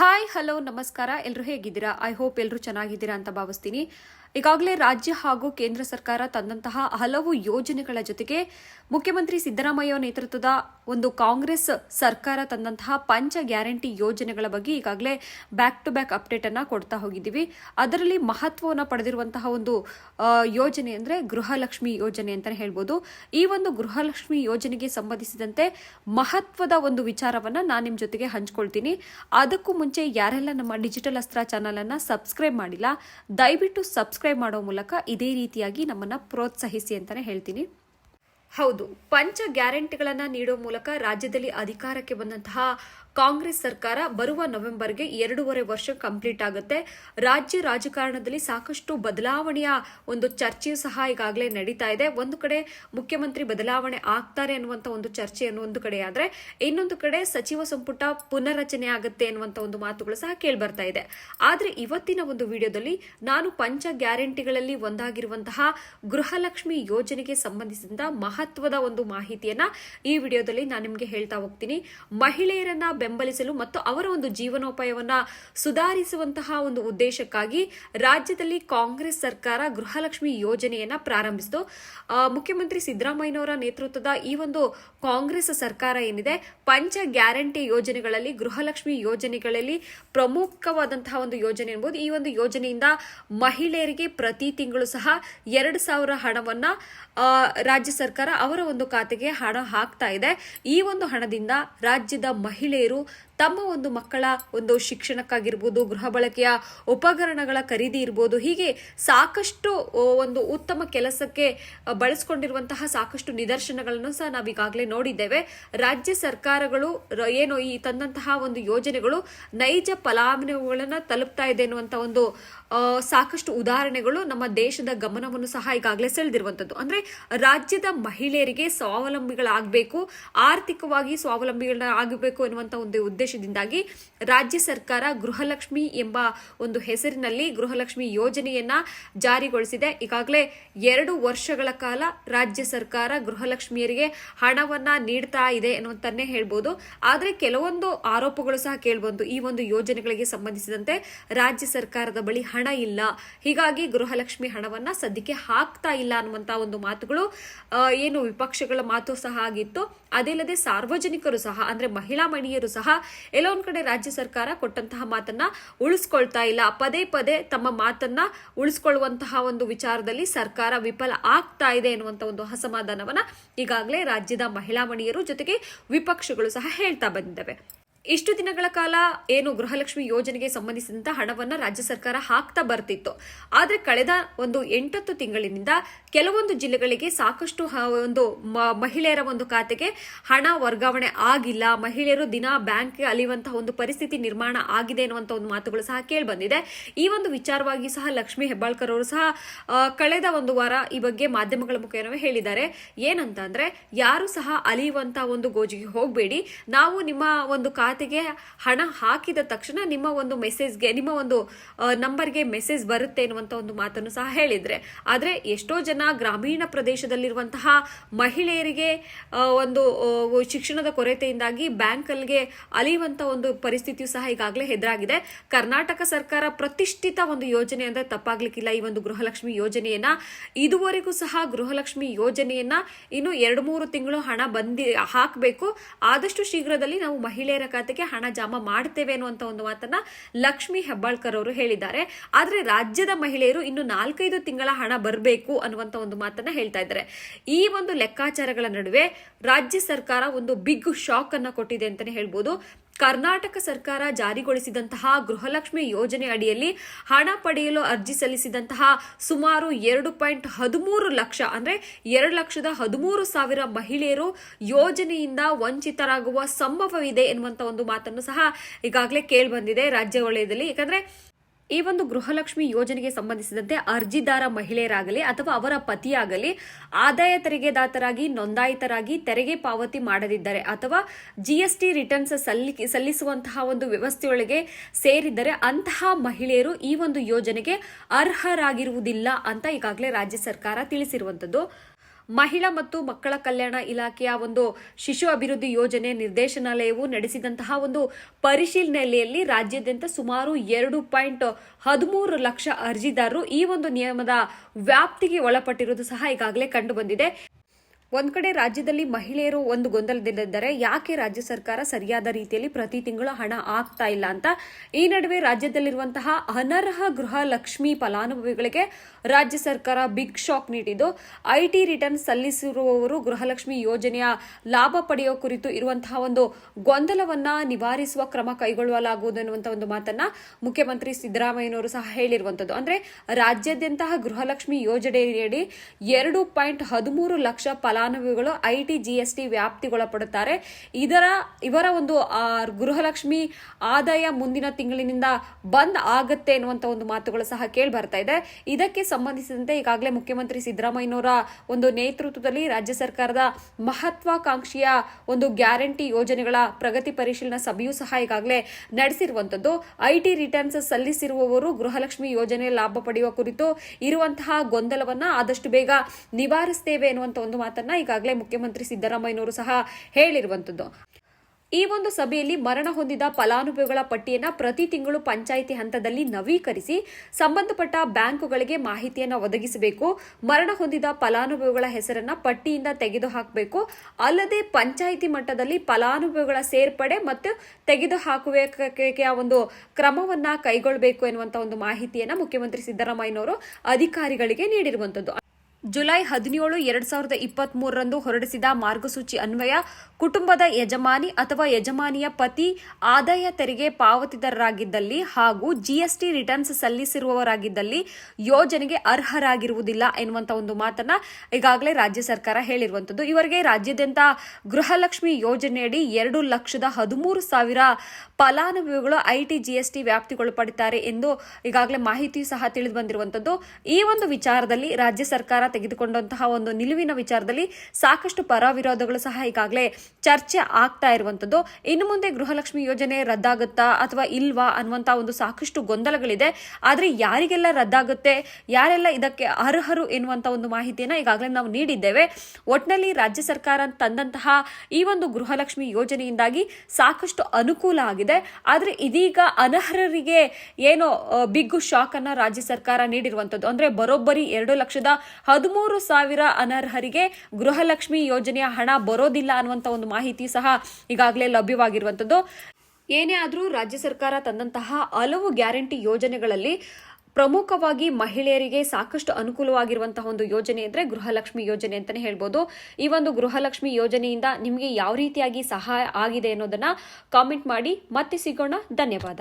Hi hello ನಮಸ್ಕಾರ. ಎಲ್ಲರೂ ಹೇಗಿದ್ದೀರಾ? ಐ ಹೋಪ್ ಎಲ್ಲರೂ ಚೆನ್ನಾಗಿದ್ದೀರಾ ಅಂತ ಭಾವಿಸ್ತೀನಿ. ಈಗಾಗಲೇ ರಾಜ್ಯ ಹಾಗೂ ಕೇಂದ್ರ ಸರ್ಕಾರ ತಂದಂತಹ ಹಲವು ಯೋಜನೆಗಳ ಜೊತೆಗೆ ಮುಖ್ಯಮಂತ್ರಿ ಸಿದ್ದರಾಮಯ್ಯ ನೇತೃತ್ವದ ಒಂದು ಕಾಂಗ್ರೆಸ್ ಸರ್ಕಾರ ತಂದಂತಹ ಪಂಚ ಗ್ಯಾರಂಟಿ ಯೋಜನೆಗಳ ಬಗ್ಗೆ ಈಗಾಗಲೇ ಬ್ಯಾಕ್ ಟು ಬ್ಯಾಕ್ ಅಪ್ಡೇಟ್ ಅನ್ನ ಕೊಡ್ತಾ ಹೋಗಿದ್ದೀವಿ. ಅದರಲ್ಲಿ ಮಹತ್ವವನ್ನು ಪಡೆದಿರುವಂತಹ ಒಂದು ಯೋಜನೆ ಅಂದ್ರೆ ಗೃಹಲಕ್ಷ್ಮಿ ಯೋಜನೆ ಅಂತಾನೆ ಹೇಳ್ಬೋದು. ಈ ಒಂದು ಗೃಹಲಕ್ಷ್ಮಿ ಯೋಜನೆಗೆ ಸಂಬಂಧಿಸಿದಂತೆ ಮಹತ್ವದ ಒಂದು ವಿಚಾರವನ್ನ ನಾನು ನಿಮ್ಮ ಜೊತೆಗೆ ಹಂಚ್ಕೊಳ್ತೀನಿ. ಅದಕ್ಕೂ ಮುಂಚೆ ಯಾರೆಲ್ಲ ನಮ್ಮ ಡಿಜಿಟಲ್ ಅಸ್ತ್ರ ಚಾನಲ್ ಅನ್ನ ಸಬ್ಸ್ಕ್ರೈಬ್ ಮಾಡಿಲ್ಲ, ದಯವಿಟ್ಟು ಸಬ್ಸ್ಕ್ರೈಬ್ ಮಾಡೋ ಮೂಲಕ ಇದೇ ರೀತಿಯಾಗಿ ನಮ್ಮನ್ನು ಪ್ರೋತ್ಸಾಹಿಸಿ ಅಂತಲೇ ಹೇಳ್ತೀನಿ. ಹೌದು, ಪಂಚ ಗ್ಯಾರಂಟಿಗಳನ್ನು ನೀಡೋ ಮೂಲಕ ರಾಜ್ಯದಲ್ಲಿ ಅಧಿಕಾರಕ್ಕೆ ಬಂದಂತಹ ಕಾಂಗ್ರೆಸ್ ಸರ್ಕಾರ ಬರುವ ನವೆಂಬರ್ಗೆ ಎರಡೂವರೆ ವರ್ಷ ಕಂಪ್ಲೀಟ್ ಆಗುತ್ತೆ. ರಾಜ್ಯ ರಾಜಕಾರಣದಲ್ಲಿ ಸಾಕಷ್ಟು ಬದಲಾವಣೆಯ ಒಂದು ಚರ್ಚೆಯು ಸಹ ಈಗಾಗಲೇ ನಡೀತಾ ಇದೆ. ಒಂದು ಕಡೆ ಮುಖ್ಯಮಂತ್ರಿ ಬದಲಾವಣೆ ಆಗ್ತಾರೆ ಅನ್ನುವಂತ ಒಂದು ಚರ್ಚೆ ಅನ್ನೋ ಒಂದು ಕಡೆ ಆದ್ರೆ, ಇನ್ನೊಂದು ಕಡೆ ಸಚಿವ ಸಂಪುಟ ಪುನರ್ರಚನೆ ಆಗುತ್ತೆ ಅನ್ನುವಂತ ಒಂದು ಮಾತುಗಳು ಸಹ ಕೇಳಿ ಬರ್ತಾ ಇದೆ. ಆದ್ರೆ ಇವತ್ತಿನ ಒಂದು ವಿಡಿಯೋದಲ್ಲಿ ನಾನು ಪಂಚ ಗ್ಯಾರಂಟಿಗಳಲ್ಲಿ ಒಂದಾಗಿರುವಂತಹ ಗೃಹಲಕ್ಷ್ಮಿ ಯೋಜನೆಗೆ ಸಂಬಂಧಿಸಿದ ಮಹತ್ವದ ಒಂದು ಮಾಹಿತಿಯನ್ನ ಈ ವಿಡಿಯೋದಲ್ಲಿ ನಾನು ನಿಮಗೆ ಹೇಳ್ತಾ ಹೋಗ್ತೀನಿ. ಮಹಿಳೆಯರನ್ನ ಬೆಂಬಲಿಸಲು ಮತ್ತು ಅವರ ಒಂದು ಜೀವನೋಪಾಯವನ್ನು ಸುಧಾರಿಸುವಂತಹ ಒಂದು ಉದ್ದೇಶಕ್ಕಾಗಿ ರಾಜ್ಯದಲ್ಲಿ ಕಾಂಗ್ರೆಸ್ ಸರ್ಕಾರ ಗೃಹಲಕ್ಷ್ಮಿ ಯೋಜನೆಯನ್ನ ಪ್ರಾರಂಭಿಸಿತು. ಮುಖ್ಯಮಂತ್ರಿ ಸಿದ್ದರಾಮಯ್ಯನವರ ನೇತೃತ್ವದ ಈ ಒಂದು ಕಾಂಗ್ರೆಸ್ ಸರ್ಕಾರ ಏನಿದೆ, ಪಂಚ ಗ್ಯಾರಂಟಿ ಯೋಜನೆಗಳಲ್ಲಿ, ಗೃಹಲಕ್ಷ್ಮಿ ಯೋಜನೆಗಳಲ್ಲಿ ಪ್ರಮುಖವಾದಂತಹ ಒಂದು ಯೋಜನೆ ಎನ್ಬೋದು ಈ ಒಂದು ಯೋಜನೆಯಿಂದ ಮಹಿಳೆಯರಿಗೆ ಪ್ರತಿ ತಿಂಗಳು ಸಹ ಎರಡು ಸಾವಿರ ಹಣವನ್ನ ರಾಜ್ಯ ಸರ್ಕಾರ ಅವರ ಒಂದು ಖಾತೆಗೆ ಹಣ ಹಾಕ್ತಾ ಇದೆ. ಈ ಒಂದು ಹಣದಿಂದ ರಾಜ್ಯದ ಮಹಿಳೆಯರು biru ತಮ್ಮ ಒಂದು ಮಕ್ಕಳ ಒಂದು ಶಿಕ್ಷಣಕ್ಕಾಗಿರ್ಬೋದು, ಗೃಹ ಬಳಕೆಯ ಉಪಕರಣಗಳ ಖರೀದಿ ಇರ್ಬೋದು, ಹೀಗೆ ಸಾಕಷ್ಟು ಒಂದು ಉತ್ತಮ ಕೆಲಸಕ್ಕೆ ಬಳಸ್ಕೊಂಡಿರುವಂತಹ ಸಾಕಷ್ಟು ನಿದರ್ಶನಗಳನ್ನು ಸಹ ನಾವೀಗಾಗಲೇ ನೋಡಿದ್ದೇವೆ. ರಾಜ್ಯ ಸರ್ಕಾರಗಳು ಏನು ಈ ತಂದಂತಹ ಒಂದು ಯೋಜನೆಗಳು ನೈಜ ಫಲಾನುಭವಿಗಳನ್ನು ತಲುಪ್ತಾ ಇದೆ ಅನ್ನುವಂತ ಒಂದು ಸಾಕಷ್ಟು ಉದಾಹರಣೆಗಳು ನಮ್ಮ ದೇಶದ ಗಮನವನ್ನು ಸಹ ಈಗಾಗಲೇ ಸೆಳೆದಿರುವಂಥದ್ದು. ಅಂದರೆ ರಾಜ್ಯದ ಮಹಿಳೆಯರಿಗೆ ಸ್ವಾವಲಂಬಿಗಳಾಗಬೇಕು, ಆರ್ಥಿಕವಾಗಿ ಸ್ವಾವಲಂಬಿಗಳಾಗಬೇಕು ಎನ್ನುವಂಥ ಒಂದು ಉದ್ದೇಶದಿಂದಾಗಿ ರಾಜ್ಯ ಸರ್ಕಾರ ಗೃಹಲಕ್ಷ್ಮಿ ಎಂಬ ಒಂದು ಹೆಸರಿನಲ್ಲಿ ಗೃಹಲಕ್ಷ್ಮಿ ಯೋಜನೆಯನ್ನ ಜಾರಿಗೊಳಿಸಿದೆ. ಈಗಾಗಲೇ ಎರಡು ವರ್ಷಗಳ ಕಾಲ ರಾಜ್ಯ ಸರ್ಕಾರ ಗೃಹಲಕ್ಷ್ಮಿಯರಿಗೆ ಹಣವನ್ನ ನೀಡ್ತಾ ಇದೆ ಅನ್ನುವಂತನ್ನೇ ಹೇಳ್ಬೋದು. ಆದರೆ ಕೆಲವೊಂದು ಆರೋಪಗಳು ಸಹ ಕೇಳಿಬಂತು ಈ ಒಂದು ಯೋಜನೆಗಳಿಗೆ ಸಂಬಂಧಿಸಿದಂತೆ ರಾಜ್ಯ ಸರ್ಕಾರದ ಬಳಿ ಹಣ ಇಲ್ಲ. ಹೀಗಾಗಿ ಗೃಹಲಕ್ಷ್ಮಿ ಹಣವನ್ನ ಸದ್ಯಕ್ಕೆ ಹಾಕ್ತಾ ಇಲ್ಲ ಅನ್ನುವಂತ ಒಂದು ಮಾತುಗಳು ಏನು ವಿಪಕ್ಷಗಳ ಮಾತು ಸಹ ಆಗಿತ್ತು. ಅದಿಲ್ಲದೆ ಸಾರ್ವಜನಿಕರು ಸಹ, ಅಂದ್ರೆ ಮಹಿಳಾ ಮಣಿಯರು ಸಹ ಎಲ್ಲ ಒಂದ್ ಕಡೆ ರಾಜ್ಯ ಸರ್ಕಾರ ಕೊಟ್ಟಂತಹ ಮಾತನ್ನ ಉಳಿಸ್ಕೊಳ್ತಾ ಇಲ್ಲ. ಪದೇ ಪದೇ ತಮ್ಮ ಮಾತನ್ನ ಉಳಿಸ್ಕೊಳ್ಳುವಂತಹ ಒಂದು ವಿಚಾರದಲ್ಲಿ ಸರ್ಕಾರ ವಿಫಲ ಆಗ್ತಾ ಇದೆ ಎನ್ನುವಂತ ಒಂದು ಅಸಮಾಧಾನವನ್ನ ಈಗಾಗಲೇ ರಾಜ್ಯದ ಮಹಿಳಾ ಮಣಿಯರು ಜೊತೆಗೆ ವಿಪಕ್ಷಗಳು ಸಹ ಹೇಳ್ತಾ ಬಂದಿದ್ದಾವೆ. ಇಷ್ಟು ದಿನಗಳ ಕಾಲ ಏನು ಗೃಹಲಕ್ಷ್ಮಿ ಯೋಜನೆಗೆ ಸಂಬಂಧಿಸಿದಂತ ಹಣವನ್ನ ರಾಜ್ಯ ಸರ್ಕಾರ ಹಾಕ್ತಾ ಬರ್ತಿತ್ತು. ಆದರೆ ಕಳೆದ ಒಂದು ಎಂಟತ್ತು ತಿಂಗಳಿನಿಂದ ಕೆಲವೊಂದು ಜಿಲ್ಲೆಗಳಿಗೆ ಸಾಕಷ್ಟು ಒಂದು ಮಹಿಳೆಯರ ಒಂದು ಖಾತೆಗೆ ಹಣ ವರ್ಗಾವಣೆ ಆಗಿಲ್ಲ. ಮಹಿಳೆಯರು ದಿನ ಬ್ಯಾಂಕ್ಗೆ ಅಲಿಯುವಂತಹ ಒಂದು ಪರಿಸ್ಥಿತಿ ನಿರ್ಮಾಣ ಆಗಿದೆ ಅನ್ನುವಂತ ಒಂದು ಮಾತುಗಳು ಸಹ ಕೇಳಿಬಂದಿದೆ. ಈ ಒಂದು ವಿಚಾರವಾಗಿ ಸಹ ಲಕ್ಷ್ಮಿ ಹೆಬ್ಬಾಳ್ಕರ್ ಅವರು ಸಹ ಕಳೆದ ಒಂದು ವಾರ ಈ ಬಗ್ಗೆ ಮಾಧ್ಯಮಗಳ ಮುಖೇನವೇ ಹೇಳಿದ್ದಾರೆ. ಏನಂತ ಅಂದ್ರೆ ಯಾರು ಸಹ ಅಲಿಯುವಂತಹ ಒಂದು ಗೋಜಿಗೆ ಹೋಗಬೇಡಿ. ನಾವು ನಿಮ್ಮ ಒಂದು ಖಾತೆಗೆ ಹಣ ಹಾಕಿದ ತಕ್ಷಣ ನಿಮ್ಮ ಒಂದು ಮೆಸೇಜ್ಗೆ ನಿಮ್ಮ ಒಂದು ನಂಬರ್ಗೆ ಮೆಸೇಜ್ ಬರುತ್ತೆ ಎನ್ನುವಂತ ಒಂದು ಮಾತನ್ನು ಸಹ ಹೇಳಿದ್ರೆ. ಆದ್ರೆ ಎಷ್ಟೋ ಜನ ಗ್ರಾಮೀಣ ಪ್ರದೇಶದಲ್ಲಿರುವಂತಹ ಮಹಿಳೆಯರಿಗೆ ಒಂದು ಶಿಕ್ಷಣದ ಕೊರತೆಯಿಂದಾಗಿ ಬ್ಯಾಂಕಲ್ಗೆ ಅಲಿಯುವಂತ ಒಂದು ಪರಿಸ್ಥಿತಿಯು ಸಹ ಈಗಾಗಲೇ ಹೆದರಾಗಿದೆ. ಕರ್ನಾಟಕ ಸರ್ಕಾರ ಪ್ರತಿಷ್ಠಿತ ಒಂದು ಯೋಜನೆ ಅಂದ್ರೆ ತಪ್ಪಾಗ್ಲಿಕ್ಕಿಲ್ಲ ಈ ಒಂದು ಗೃಹಲಕ್ಷ್ಮಿ ಯೋಜನೆಯನ್ನ. ಇದುವರೆಗೂ ಸಹ ಗೃಹಲಕ್ಷ್ಮಿ ಯೋಜನೆಯನ್ನ ಇನ್ನು ಎರಡು ಮೂರು ತಿಂಗಳು ಹಣ ಬಂದಿ, ಹಾಕಬೇಕು. ಆದಷ್ಟು ಶೀಘ್ರದಲ್ಲಿ ನಾವು ಮಹಿಳೆಯರ ಖಾತೆಗೆ ಹಣ ಜಮಾ ಮಾಡ್ತೇವೆ ಅನ್ನುವಂತ ಒಂದು ಮಾತನ್ನ ಲಕ್ಷ್ಮಿ ಹೆಬ್ಬಾಳ್ಕರ್ ಅವರು ಹೇಳಿದ್ದಾರೆ. ಆದ್ರೆ ರಾಜ್ಯದ ಮಹಿಳೆಯರು ಇನ್ನು ನಾಲ್ಕೈದು ತಿಂಗಳ ಹಣ ಬರಬೇಕು ಅನ್ನುವಂತ ಒಂದು ಮಾತನ್ನ ಹೇಳ್ತಾ ಇದ್ದಾರೆ. ಈ ಒಂದು ಲೆಕ್ಕಾಚಾರಗಳ ನಡುವೆ ರಾಜ್ಯ ಸರ್ಕಾರ ಒಂದು ಬಿಗ್ ಶಾಕ್ ಅನ್ನ ಕೊಟ್ಟಿದೆ ಅಂತಾನೆ ಹೇಳ್ಬೋದು. ಕರ್ನಾಟಕ ಸರ್ಕಾರ ಜಾರಿಗೊಳಿಸಿದಂತಹ ಗೃಹಲಕ್ಷ್ಮಿ ಯೋಜನೆ ಅಡಿಯಲ್ಲಿ ಹಣ ಪಡೆಯಲು ಅರ್ಜಿ ಸಲ್ಲಿಸಿದಂತಹ ಸುಮಾರು ಎರಡು ಪಾಯಿಂಟ್ ಹದಿಮೂರು ಲಕ್ಷ, ಅಂದ್ರೆ ಎರಡು ಲಕ್ಷದ ಹದಿಮೂರು ಸಾವಿರ ಮಹಿಳೆಯರು ಯೋಜನೆಯಿಂದ ವಂಚಿತರಾಗುವ ಸಂಭವವಿದೆ ಎನ್ನುವಂತ ಒಂದು ಮಾತನ್ನು ಸಹ ಈಗಾಗಲೇ ಕೇಳಿ ಬಂದಿದೆ ರಾಜ್ಯ ವಲಯದಲ್ಲಿ. ಯಾಕಂದ್ರೆ ಈ ಒಂದು ಗೃಹಲಕ್ಷ್ಮಿ ಯೋಜನೆಗೆ ಸಂಬಂಧಿಸಿದಂತೆ ಅರ್ಜಿದಾರ ಮಹಿಳೆಯರಾಗಲಿ ಅಥವಾ ಅವರ ಪತಿಯಾಗಲಿ ಆದಾಯ ತೆರಿಗೆದಾತರಾಗಿ, ನೋಂದಾಯಿತರಾಗಿ ತೆರಿಗೆ ಪಾವತಿ ಮಾಡದಿದ್ದರೆ ಅಥವಾ ಜಿಎಸ್ಟಿ ರಿಟರ್ನ್ಸ್ ಸಲ್ಲಿ ಸಲ್ಲಿಸುವಂತಹ ಒಂದು ವ್ಯವಸ್ಥೆಯೊಳಗೆ ಸೇರಿದ್ದರೆ ಅಂತಹ ಮಹಿಳೆಯರು ಈ ಒಂದು ಯೋಜನೆಗೆ ಅರ್ಹರಾಗಿರುವುದಿಲ್ಲ ಅಂತ ಈಗಾಗಲೇ ರಾಜ್ಯ ಸರ್ಕಾರ ತಿಳಿಸಿರುವಂತದ್ದು ಮಹಿಳಾ ಮತ್ತು ಮಕ್ಕಳ ಕಲ್ಯಾಣ ಇಲಾಖೆಯ ಒಂದು ಶಿಶು ಅಭಿವೃದ್ಧಿ ಯೋಜನೆ ನಿರ್ದೇಶನಾಲಯವು ನಡೆಸಿದಂತಹ ಒಂದು ಪರಿಶೀಲನೆಯಲ್ಲಿ ರಾಜ್ಯಾದ್ಯಂತ ಸುಮಾರು ಎರಡು ಪಾಯಿಂಟ್ ಹದಿಮೂರು ಲಕ್ಷ ಅರ್ಜಿದಾರರು ಈ ಒಂದು ನಿಯಮದ ವ್ಯಾಪ್ತಿಗೆ ಒಳಪಟ್ಟಿರುವುದು ಸಹ ಈಗಾಗಲೇ ಕಂಡು ಬಂದಿದೆ. ಒಂದ್ ಕಡೆ ರಾಜ್ಯದಲ್ಲಿ ಮಹಿಳೆಯರು ಒಂದು ಗೊಂದಲದಲ್ಲಿದ್ದಾರೆ. ಯಾಕೆ ರಾಜ್ಯ ಸರ್ಕಾರ ಸರಿಯಾದ ರೀತಿಯಲ್ಲಿ ಪ್ರತಿ ತಿಂಗಳು ಹಣ ಆಗ್ತಾ ಇಲ್ಲ ಅಂತ? ಈ ನಡುವೆ ರಾಜ್ಯದಲ್ಲಿರುವಂತಹ ಅನರ್ಹ ಗೃಹ ಲಕ್ಷ್ಮಿ ಫಲಾನುಭವಿಗಳಿಗೆ ರಾಜ್ಯ ಸರ್ಕಾರ ಬಿಗ್ ಶಾಕ್ ನೀಡಿದ್ದು. ಐಟಿ ರಿಟರ್ನ್ ಸಲ್ಲಿಸಿರುವವರು ಗೃಹಲಕ್ಷ್ಮಿ ಯೋಜನೆಯ ಲಾಭ ಪಡೆಯುವ ಕುರಿತು ಇರುವಂತಹ ಒಂದು ಗೊಂದಲವನ್ನ ನಿವಾರಿಸುವ ಕ್ರಮ ಕೈಗೊಳ್ಳಲಾಗುವುದು ಎನ್ನುವಂತಹ ಒಂದು ಮಾತನ್ನ ಮುಖ್ಯಮಂತ್ರಿ ಸಿದ್ದರಾಮಯ್ಯನವರು ಸಹ ಹೇಳಿರುವಂತದ್ದು. ಅಂದ್ರೆ ರಾಜ್ಯಾದ್ಯಂತಹ ಗೃಹಲಕ್ಷ್ಮಿ ಯೋಜನೆಯಡಿ ಎರಡು ಪಾಯಿಂಟ್ ಹದಿಮೂರು ಲಕ್ಷ ಫಲಾನುಭವಿಗಳು ಎಸ್ ಟಿ ವ್ಯಾಪ್ತಿಗೊಳಪಡುತ್ತಾರೆ. ಇದರ, ಇವರ ಒಂದು ಗೃಹಲಕ್ಷ್ಮಿ ಆದಾಯ ಮುಂದಿನ ತಿಂಗಳಿನಿಂದ ಬಂದ್ ಆಗತ್ತೆ ಎನ್ನುವಂತ ಒಂದು ಮಾತುಗಳು ಸಹ ಕೇಳಿ ಬರ್ತಾ ಇದೆ. ಇದಕ್ಕೆ ಸಂಬಂಧಿಸಿದಂತೆ ಈಗಾಗಲೇ ಮುಖ್ಯಮಂತ್ರಿ ಸಿದ್ದರಾಮಯ್ಯನವರ ಒಂದು ನೇತೃತ್ವದಲ್ಲಿ ರಾಜ್ಯ ಸರ್ಕಾರದ ಮಹತ್ವಾಕಾಂಕ್ಷಿಯ ಒಂದು ಗ್ಯಾರಂಟಿ ಯೋಜನೆಗಳ ಪ್ರಗತಿ ಪರಿಶೀಲನಾ ಸಭೆಯೂ ಸಹ ಈಗಾಗಲೇ ನಡೆಸಿರುವಂತದ್ದು ಐಟಿ ರಿಟರ್ನ್ಸ್ ಸಲ್ಲಿಸಿರುವವರು ಗೃಹಲಕ್ಷ್ಮಿ ಯೋಜನೆ ಲಾಭ ಪಡೆಯುವ ಕುರಿತು ಇರುವಂತಹ ಗೊಂದಲವನ್ನ ಆದಷ್ಟು ಬೇಗ ನಿವಾರಿಸ್ತೇವೆ ಎನ್ನುವಂತ ಒಂದು ಮಾತನ್ನ ಈಗಾಗಲೇ ಮುಖ್ಯಮಂತ್ರಿ ಸಿದ್ದರಾಮಯ್ಯನವರು ಸಹ ಹೇಳಿರುವಂತದ್ದು. ಈ ಒಂದು ಸಭೆಯಲ್ಲಿ ಮರಣ ಹೊಂದಿದ ಫಲಾನುಭವಿಗಳ ಪಟ್ಟಿಯನ್ನು ಪ್ರತಿ ತಿಂಗಳು ಪಂಚಾಯಿತಿ ಹಂತದಲ್ಲಿ ನವೀಕರಿಸಿ ಸಂಬಂಧಪಟ್ಟ ಬ್ಯಾಂಕುಗಳಿಗೆ ಮಾಹಿತಿಯನ್ನು ಒದಗಿಸಬೇಕು. ಮರಣ ಹೊಂದಿದ ಫಲಾನುಭವಿಗಳ ಹೆಸರನ್ನ ಪಟ್ಟಿಯಿಂದ ತೆಗೆದುಹಾಕಬೇಕು. ಅಲ್ಲದೆ ಪಂಚಾಯಿತಿ ಮಟ್ಟದಲ್ಲಿ ಫಲಾನುಭವಿಗಳ ಸೇರ್ಪಡೆ ಮತ್ತು ತೆಗೆದುಹಾಕುವಿಕೆಯ ಒಂದು ಕ್ರಮವನ್ನ ಕೈಗೊಳ್ಳಬೇಕು ಎನ್ನುವಂಥ ಒಂದು ಮಾಹಿತಿಯನ್ನ ಮುಖ್ಯಮಂತ್ರಿ ಸಿದ್ದರಾಮಯ್ಯನವರು ಅಧಿಕಾರಿಗಳಿಗೆ ನೀಡಿರುವಂತದ್ದು. ಜುಲೈ ಹದಿನೇಳು, ಎರಡ್ ಸಾವಿರದ ಇಪ್ಪತ್ತ್ ಮೂರರಂದು ಹೊರಡಿಸಿದ ಮಾರ್ಗಸೂಚಿ ಅನ್ವಯ, ಕುಟುಂಬದ ಯಜಮಾನಿ ಅಥವಾ ಯಜಮಾನಿಯ ಪತಿ ಆದಾಯ ತೆರಿಗೆ ಪಾವತಿದಾರರಾಗಿದ್ದಲ್ಲಿ ಹಾಗೂ ಜಿಎಸ್ಟಿ ರಿಟರ್ನ್ಸ್ ಸಲ್ಲಿಸಿರುವವರಾಗಿದ್ದಲ್ಲಿ ಯೋಜನೆಗೆ ಅರ್ಹರಾಗಿರುವುದಿಲ್ಲ ಎನ್ನುವಂಥ ಒಂದು ಮಾತನ್ನ ಈಗಾಗಲೇ ರಾಜ್ಯ ಸರ್ಕಾರ ಹೇಳಿರುವಂತದ್ದು. ಇವರಿಗೆ ರಾಜ್ಯಾದ್ಯಂತ ಗೃಹಲಕ್ಷ್ಮಿ ಯೋಜನೆಯಡಿ ಎರಡು ಲಕ್ಷದ ಹದಿಮೂರು ಸಾವಿರ ಫಲಾನುಭವಿಗಳು ಐಟಿ, ಜಿಎಸ್ಟಿ ವ್ಯಾಪ್ತಿಗೊಳಪಡುತ್ತಾರೆ ಎಂದು ಈಗಾಗಲೇ ಮಾಹಿತಿ ಸಹ ತಿಳಿದು ಬಂದಿರುವಂತದ್ದು. ಈ ಒಂದು ವಿಚಾರದಲ್ಲಿ ರಾಜ್ಯ ಸರ್ಕಾರ ತೆಗೆದುಕೊಂಡಂತಹ ಒಂದು ನಿಲುವಿನ ವಿಚಾರದಲ್ಲಿ ಸಾಕಷ್ಟು ಪರ ವಿರೋಧಗಳು ಸಹ ಈಗಾಗಲೇ ಚರ್ಚೆ ಆಗ್ತಾ ಇರುವಂತದ್ದು ಇನ್ನು ಮುಂದೆ ಗೃಹಲಕ್ಷ್ಮಿ ಯೋಜನೆ ರದ್ದಾಗುತ್ತಾ ಅಥವಾ ಇಲ್ವಾ ಅನ್ನುವಂತ ಒಂದು ಸಾಕಷ್ಟು ಗೊಂದಲಗಳಿದೆ. ಆದರೆ ಯಾರಿಗೆಲ್ಲ ರದ್ದಾಗುತ್ತೆ, ಯಾರೆಲ್ಲ ಇದಕ್ಕೆ ಅರ್ಹರು ಎನ್ನುವಂಥ ಒಂದು ಮಾಹಿತಿಯನ್ನು ಈಗಾಗಲೇ ನಾವು ನೀಡಿದ್ದೇವೆ. ಒಟ್ನಲ್ಲಿ ರಾಜ್ಯ ಸರ್ಕಾರ ತಂದಂತಹ ಈ ಒಂದು ಗೃಹಲಕ್ಷ್ಮಿ ಯೋಜನೆಯಿಂದಾಗಿ ಸಾಕಷ್ಟು ಅನುಕೂಲ ಆಗಿದೆ. ಆದರೆ ಇದೀಗ ಅನರ್ಹರಿಗೆ ಏನೋ ಬಿಗ್ಗು ಶಾಕ್ ಅನ್ನ ರಾಜ್ಯ ಸರ್ಕಾರ ನೀಡಿರುವಂತದ್ದು ಅಂದ್ರೆ ಬರೋಬ್ಬರಿ ಎರಡು ಲಕ್ಷದ ಹದಿಮೂರು ಸಾವಿರ ಅನರ್ಹರಿಗೆ ಗೃಹಲಕ್ಷ್ಮಿ ಯೋಜನೆಯ ಹಣ ಬರೋದಿಲ್ಲ ಅನ್ನುವಂತ ಒಂದು ಮಾಹಿತಿ ಸಹ ಈಗಾಗಲೇ ಲಭ್ಯವಾಗಿರುವಂಥದ್ದು. ಏನೇ ಆದರೂ ರಾಜ್ಯ ಸರ್ಕಾರ ತಂದಂತಹ ಹಲವು ಗ್ಯಾರಂಟಿ ಯೋಜನೆಗಳಲ್ಲಿ ಪ್ರಮುಖವಾಗಿ ಮಹಿಳೆಯರಿಗೆ ಸಾಕಷ್ಟು ಅನುಕೂಲವಾಗಿರುವಂತಹ ಒಂದು ಯೋಜನೆ ಅಂದರೆ ಗೃಹಲಕ್ಷ್ಮಿ ಯೋಜನೆ ಅಂತಲೇ ಹೇಳ್ಬೋದು. ಈ ಒಂದು ಗೃಹಲಕ್ಷ್ಮಿ ಯೋಜನೆಯಿಂದ ನಿಮಗೆ ಯಾವ ರೀತಿಯಾಗಿ ಸಹಾಯ ಆಗಿದೆ ಅನ್ನೋದನ್ನು ಕಾಮೆಂಟ್ ಮಾಡಿ. ಮತ್ತೆ ಸಿಗೋಣ. ಧನ್ಯವಾದ.